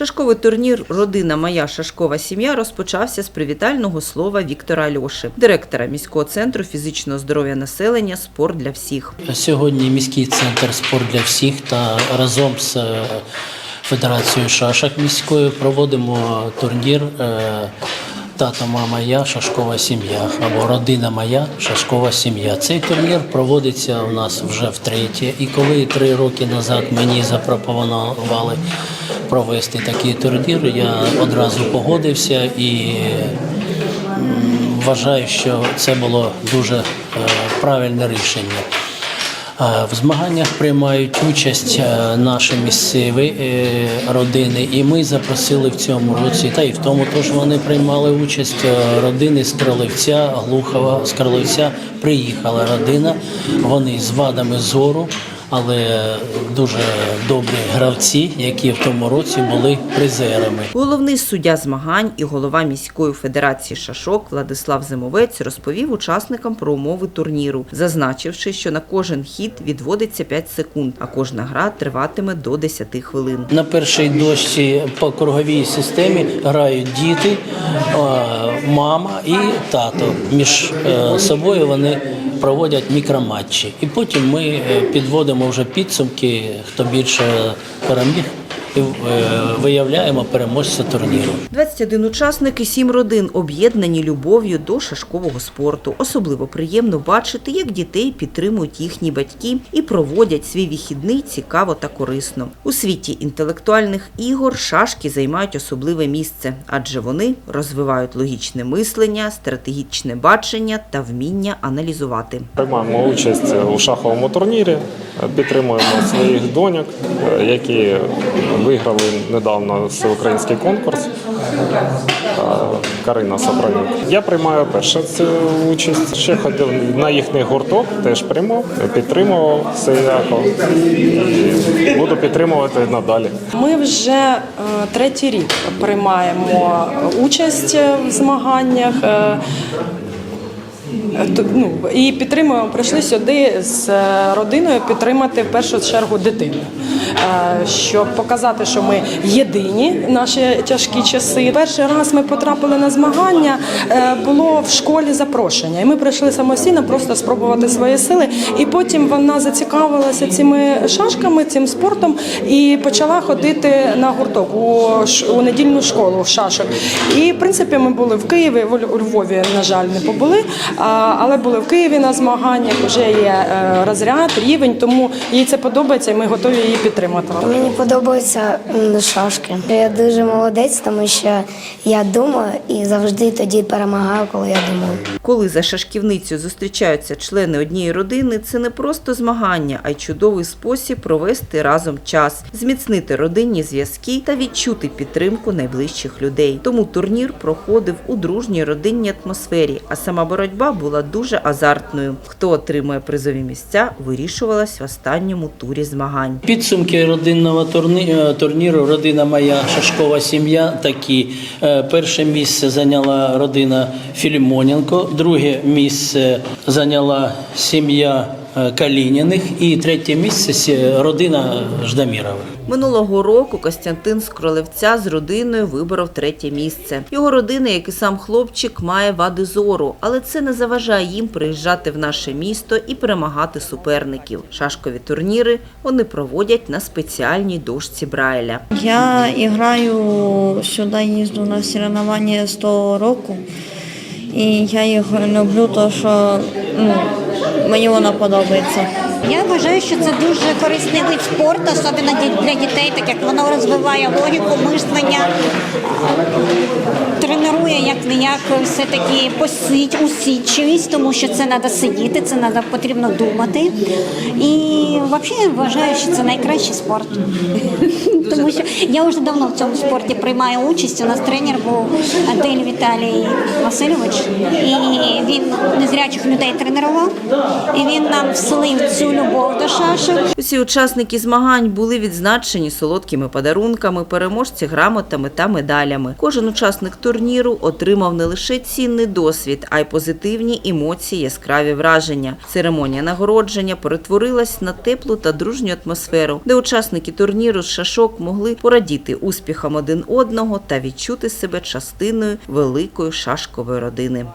Шашковий турнір Родина моя шашкова сім'я розпочався з привітального слова Віктора Альоши, директора міського центру фізичного здоров'я населення Спорт для всіх. Сьогодні міський центр спорт для всіх та разом з е, Федерацією шашок міською проводимо турнір е, Тато, мама, я, шашкова сім'я або родина моя, шашкова сім'я. Цей турнір проводиться у нас вже втретє. І коли три роки назад мені запропонували провести такий турнір, я одразу погодився і вважаю, що це було дуже е, правильне рішення. Е, В змаганнях приймають участь е, наші місцеві е, родини, і ми запросили в цьому році, та і в тому теж вони приймали участь. Родини з Кролевця, Глухова з Кролевця приїхала родина. Вони з вадами зору, але дуже добрі гравці, які в тому році були призерами. Головний суддя змагань і голова міської федерації шашок Владислав Зимовець розповів учасникам про умови турніру, зазначивши, що на кожен хід відводиться 5 секунд, а кожна гра триватиме до 10 хвилин. На першій дошці по круговій системі грають діти, мама і тато. Між е, собою вони проводять мікроматчі. І потім ми е, підводимо вже підсумки, хто більше переміг, і е, виявляємо переможця турніру. 21 учасник і 7 родин об'єднані любов'ю до шашкового спорту. Особливо приємно бачити, як дітей підтримують їхні батьки і проводять свій вихідний цікаво та корисно. У світі інтелектуальних ігор шашки займають особливе місце, адже вони розвивають логічне мислення, стратегічне бачення та вміння аналізувати. Приймаємо участь у шаховому турнірі, підтримуємо своїх доньок, е, які виграли недавно всеукраїнський конкурс. Е, Карина Сапранюк. Я приймаю перше цю участь. Ще ходив на їхній гурток, теж приймав, підтримував всіляко і буду підтримувати надалі. Ми вже е, третій рік приймаємо участь в змаганнях. Е, Ну, і підтримуємо, прийшли сюди з е, родиною підтримати в першу чергу дитину, Е, щоб показати, що ми єдині наші тяжкі часи. Перший раз ми потрапили на змагання, було в школі запрошення, і ми прийшли самостійно просто спробувати свої сили. І потім вона зацікавилася цими шашками, цим спортом і почала ходити на гурток у, у недільну школу шашок. І в принципі ми були в Києві, в у Львові, на жаль, не побули, але були в Києві на змаганнях. Вже є е, розряд, рівень, тому їй це подобається, і ми готові її підтримати. Мені подобаються шашки. Я дуже молодець, тому що я думаю і завжди тоді перемагаю, коли я думаю. Коли за шашківницею зустрічаються члени однієї родини, це не просто змагання, а й чудовий спосіб провести разом час, зміцнити родинні зв'язки та відчути підтримку найближчих людей. Тому турнір проходив у дружній родинній атмосфері, а сама боротьба була дуже азартною. Хто отримує призові місця, вирішувалась в останньому турі змагань. Підсумки родинного е, турніру Родина моя шашкова сім'я такі. Е, Перше місце зайняла родина Філімоненко, друге місце зайняла сім'я Калініних і третє місце сі- родина Ждамірових. Минулого року Костянтин з Кролевця з родиною виборов третє місце. Його родина, як і сам хлопчик, має вади зору, але це не заважає їм приїжджати в наше місто і перемагати суперників. Шашкові турніри вони проводять на спеціальній дошці Брайля. Я граю сюди, їжджу на соревновання з того року. І я їх люблю, тому що ну, мені вона подобається. Я вважаю, що це дуже корисний вид спорту, особливо для дітей, так як воно розвиває логіку, мислення, тренує як не як все-таки посить, усидчивість, тому що це треба сидіти, це треба потрібно думати. І взагалі я вважаю, що це найкращий спорт. Тому що я вже давно в цьому спорті приймаю участь. У нас тренер був Адель Віталій Васильович, і він незрячих людей тренував, і він нам вселив цю любов до. Усі учасники змагань були відзначені солодкими подарунками, переможці грамотами та медалями. Кожен учасник турніру отримав не лише цінний досвід, а й позитивні емоції, яскраві враження. Церемонія нагородження перетворилась на теплу та дружню атмосферу, де учасники турніру з шашок могли порадіти успіхам один одного та відчути себе частиною великої шашкової родини.